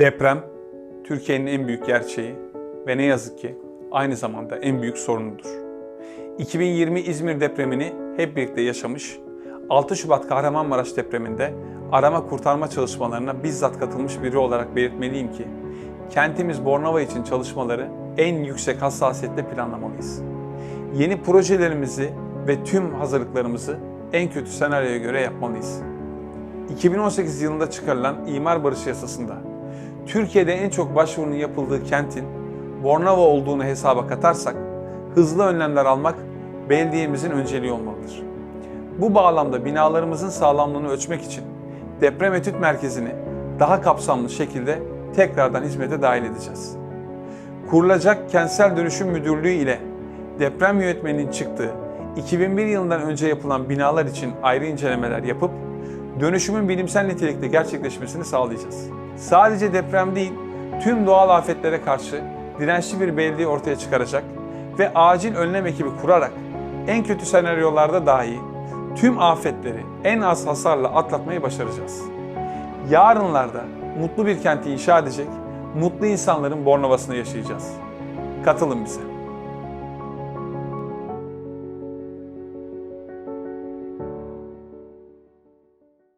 Deprem Türkiye'nin en büyük gerçeği ve ne yazık ki aynı zamanda en büyük sorunudur. 2020 İzmir depremini hep birlikte yaşamış, 6 Şubat Kahramanmaraş depreminde arama kurtarma çalışmalarına bizzat katılmış biri olarak belirtmeliyim ki, kentimiz Bornova için çalışmaları en yüksek hassasiyetle planlamalıyız. Yeni projelerimizi ve tüm hazırlıklarımızı en kötü senaryoya göre yapmalıyız. 2018 yılında çıkarılan İmar Barışı Yasası'nda Türkiye'de en çok başvurunun yapıldığı kentin Bornova olduğunu hesaba katarsak hızlı önlemler almak belediyemizin önceliği olmalıdır. Bu bağlamda binalarımızın sağlamlığını ölçmek için deprem etüt merkezini daha kapsamlı şekilde tekrardan hizmete dahil edeceğiz. Kurulacak Kentsel Dönüşüm Müdürlüğü ile deprem yönetmeninin çıktığı 2001 yılından önce yapılan binalar için ayrı incelemeler yapıp dönüşümün bilimsel nitelikte gerçekleşmesini sağlayacağız. Sadece deprem değil, tüm doğal afetlere karşı dirençli bir belediye ortaya çıkaracak ve acil önlem ekibi kurarak en kötü senaryolarda dahi tüm afetleri en az hasarla atlatmayı başaracağız. Yarınlarda mutlu bir kenti inşa edecek, mutlu insanların Bornova'sını yaşayacağız. Katılın bize.